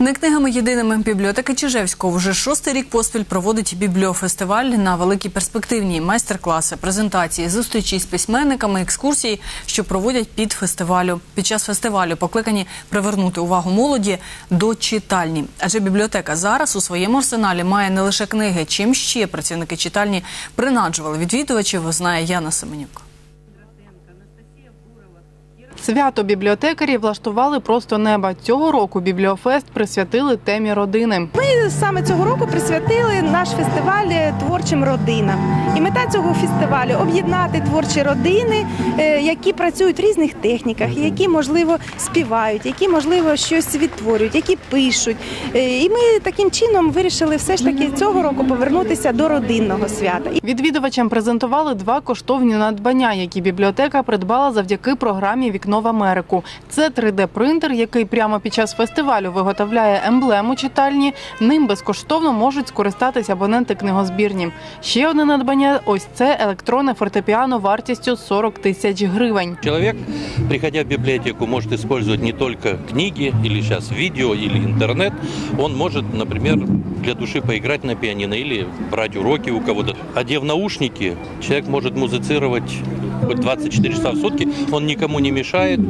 Не книгами єдиними бібліотека Чижевського вже шостий рік поспіль проводить бібліофестиваль на великій перспективні майстер-класи, презентації, зустрічі з письменниками, екскурсії, що проводять під фестивалю. Під час фестивалю покликані привернути увагу молоді до читальні. Адже бібліотека зараз у своєму арсеналі має не лише книги. Чим ще працівники читальні принаджували відвідувачів, знає Яна Семенюк. Свято бібліотекарі влаштували просто неба. Цього року бібліофест присвятили темі родини. Ми саме цього року присвятили наш фестиваль творчим родинам. І мета цього фестивалю об'єднати творчі родини, е, які працюють в різних техніках, які можливо співають, які можливо щось відтворюють, які пишуть. Е, І ми таким чином вирішили все ж таки цього року повернутися до родинного свята. Відвідувачам презентували два коштовні надбання, які бібліотека придбала завдяки програмі Вікно в Америку. Це 3D-принтер, який прямо під час фестивалю виготовляє емблему читальні. Ним безкоштовно можуть скористатись абоненти книгозбірні. Ще одне надбання ось це електронне фортепіано вартістю 40 тисяч гривень. Человек, приходя в библиотеку, может использовать не только книги или сейчас видео или интернет. Он может, например, для души поиграть на пианино или брать уроки у кого-то. Одев наушники, человек может музицировать хоть 24 часа в сутки. Он никому не мешает,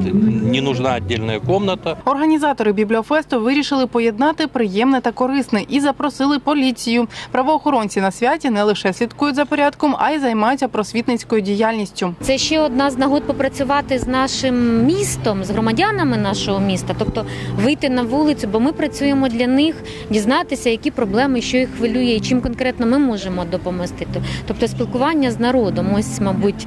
не нужна отдельная комната. Організатори бібліофесту вирішили поєднати приємне та корисне і запросили поліцію. Правоохоронці на святі не лише слідкують за порядком, а й займаються просвітницькою діяльністю. Це ще одна з нагод попрацювати з нашим містом, з громадянами нашого міста, тобто вийти на вулицю, бо ми працюємо для них, дізнатися, які проблеми, що їх хвилює, і чим конкретно ми можемо допомогти. Тобто спілкування з народом, ось, мабуть,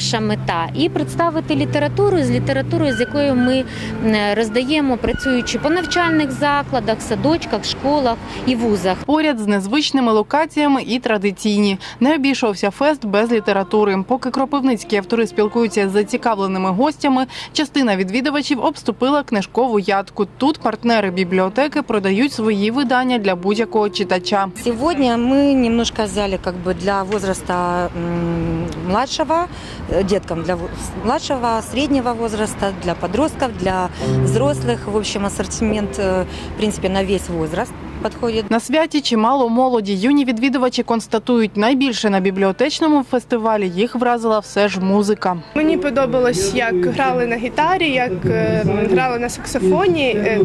перша мета. І представити літературу з літературою, з якою ми м, роздаємо, працюючи по навчальних закладах, садочках, школах і вузах. Поряд з незвичними локаціями і традиційні. Не обійшовся фест без літератури. Поки кропивницькі автори спілкуються з зацікавленими гостями, частина відвідувачів обступила книжкову ядку. Тут партнери бібліотеки продають свої видання для будь-якого читача. Сегодня мы немножко взяли как бы для возраста м, младшего, э, деткам для младшего, среднего возраста, для подростков, для взрослых. В общем, ассортимент, э, в принципе, на весь возраст подходит. На святі чимало молоді. Юні відвідувачі констатують, найбільше на бібліотечному фестивалі їх вразила все ж музика. Мені подобалось, як грали на гітарі, як е, грали на саксофоні. Е,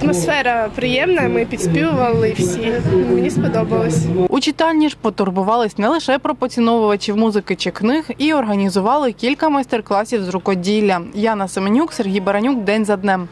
Атмосфера приємна, ми підспівували всі. Мені сподобалось. У читальні ж потурбувались не лише про поціновувачів музики чи книг і організували кілька майстер-класів з рукоділля. Яна Семенюк, Сергій Баранюк, день за днем.